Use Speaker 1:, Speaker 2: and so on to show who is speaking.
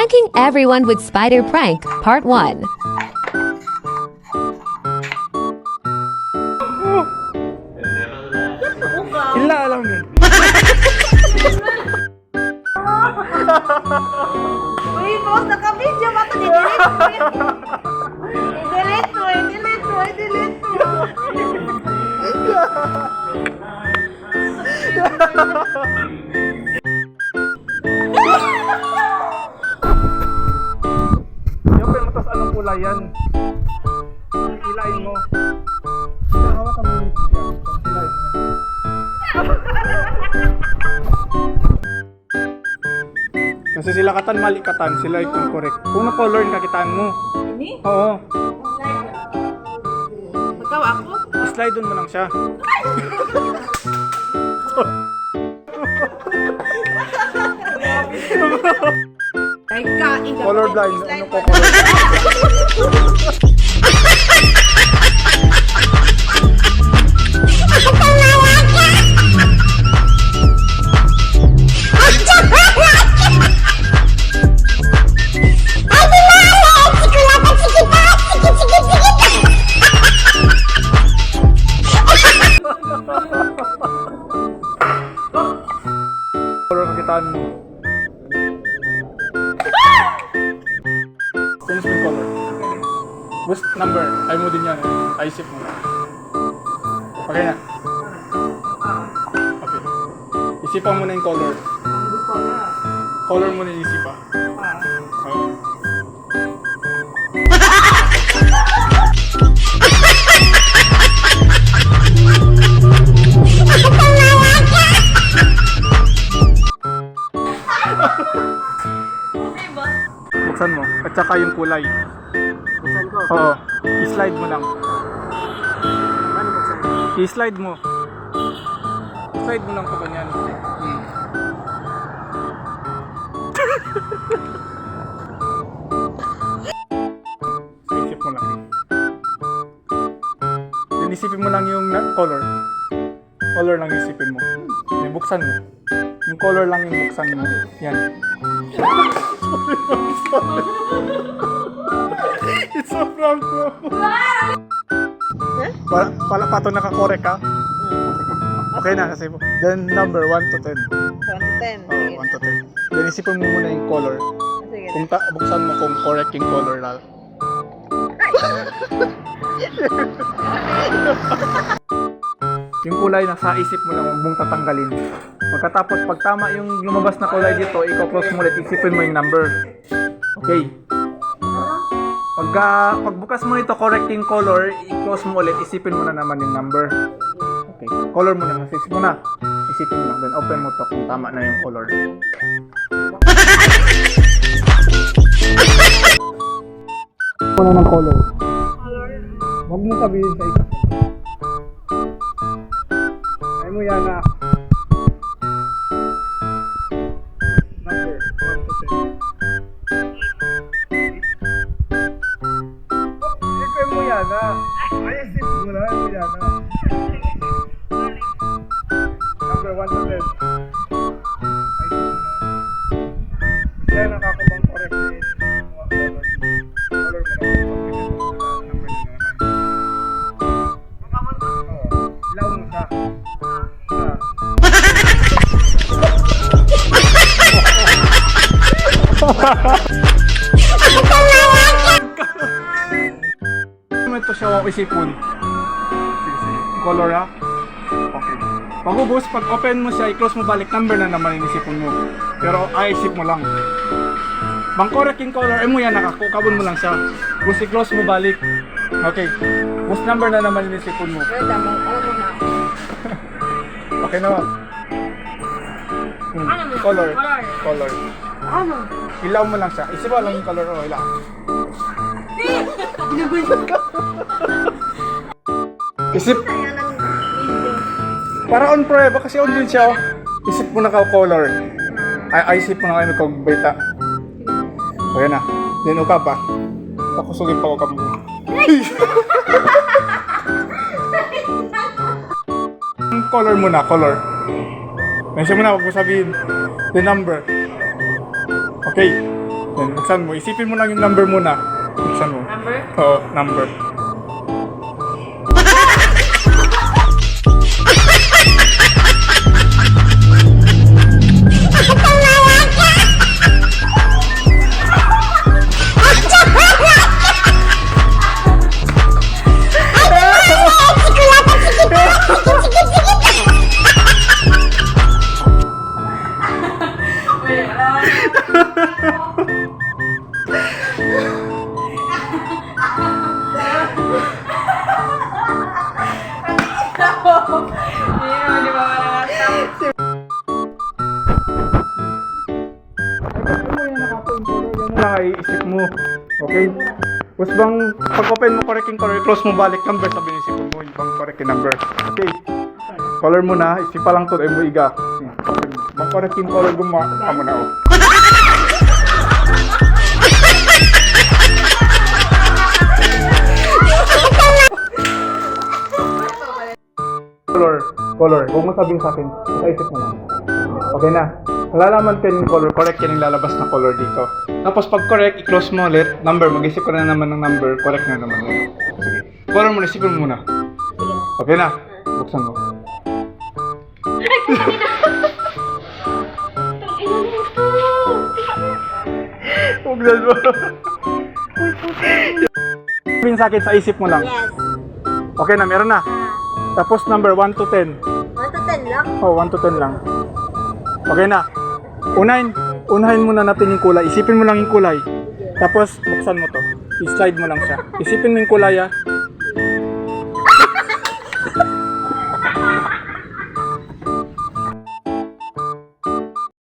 Speaker 1: Pranking everyone with spider prank, part 1.
Speaker 2: Ila lang yun.
Speaker 3: Uy, boss, naka-video ba ito? I-delete mo yun. I-delete mo, i-delete mo, i-delete mo.
Speaker 2: Yung kulay yan? Ilain mo. Hawa kami. Yan, ilain. Kasi sila katan mali katan, sila yung correct. Kung na color yung kakitaan mo.
Speaker 3: Ini?
Speaker 2: Oo.
Speaker 3: Ikaw ako?
Speaker 2: Slide doon mo lang siya.
Speaker 3: Ay, kain ka.
Speaker 2: Color blind. Ano ko
Speaker 3: mo.
Speaker 2: Boost number. Ay mo din yan. eh. Isip mo. Okay na. Okay. Isipan mo na yung color. Color mo na yung isipa. Oo.
Speaker 3: Okay.
Speaker 2: Buksan mo. At saka yung kulay.
Speaker 3: Ko.
Speaker 2: Oo. I-slide mo lang.
Speaker 3: Ano buksan?
Speaker 2: I-slide mo. Slide mo lang pa ganyan. Hmm. Isip mo lang. Then isipin mo lang yung color. Color lang yung isipin mo. Then buksan mo. Yung color lang yung buksan mo. Yan. It's a prank bro. Wala, wala pa ito nakakorek ha? Okay na kasi then number 1 to 10.
Speaker 3: 1 to 10.
Speaker 2: Oh, 1 to 10. Then isipin mo muna yung color.
Speaker 3: Sige.
Speaker 2: Kung ta- buksan mo kung correct yung color lang. yung kulay nasa isip mo lang, huwag mong tatanggalin. Pagkatapos, pag tama yung lumabas na kulay dito, ikaw close mo ulit, isipin mo yung number. Okay. Pag, ah, pagbukas mo nito, correct yung color, i-close mo ulit, isipin mo na naman yung number. Okay. Color mo na, isip mo na. Isipin mo lang, then open mo to kung tama na yung color. Muna ng color. Huwag mo sabihin sa isa. Ay mo yan na. Number 1 ito siya ang isipon? Color ha? Okay. Pag ubos, pag open mo siya, i-close mo balik, number na naman yung isipon mo. Pero ay isip mo lang. Bang correct yung color, eh mo yan, nakakukabon mo lang siya. Bus i-close mo balik. Okay. Bus number na naman yung isipon mo. Okay na ba? Hmm.
Speaker 3: Ano.
Speaker 2: Color.
Speaker 3: Color. Ano?
Speaker 2: Ilaw mo lang siya. Isip mo lang yung color. Oh, ilaw. Isip.
Speaker 3: Ayan ang hindi.
Speaker 2: Para on prueba kasi on din siya. oh. Isip mo na ka color. Ay, ay isip mo na kayo kung beta. O yan na. Then uka pa. Pakusugin pa mo. Ang color mo na, color. Mention mo na, huwag mo sabihin. The number. Okay. Yan, buksan mo. Isipin mo lang yung number muna. Buksan mo.
Speaker 3: Number?
Speaker 2: Oo, number. Lang ay isip mo. Okay? Tapos bang pag-open mo correct yung color, close mo balik number, sabi ni isipin mo yung bang correct number. Okay? Color mo na, isip pa lang to, ay mo iga. Bang correct yung color, gumawa ka mo na oh. Color, color. Huwag mo sabihin sa akin. Sa isip mo lang. Okay na. Malalaman ka yung color. Correct yan yung lalabas na color dito. Tapos pag correct, i-close mo ulit. Number, mag-isip ka na naman ng number. Correct na naman yun. Sige. Color mo, isipin mo muna. Okay na. Buksan mo. Buksan mo. Sabihin sa akin sa isip mo lang.
Speaker 3: Yes.
Speaker 2: Okay na, meron na. Tapos number 1 to 10.
Speaker 3: 1 to 10 lang?
Speaker 2: Oh, 1 to 10 lang. Okay na. Unahin, unahin muna natin yung kulay. Isipin mo lang yung kulay. Tapos, buksan mo to. I-slide mo lang siya. Isipin mo yung kulay ah.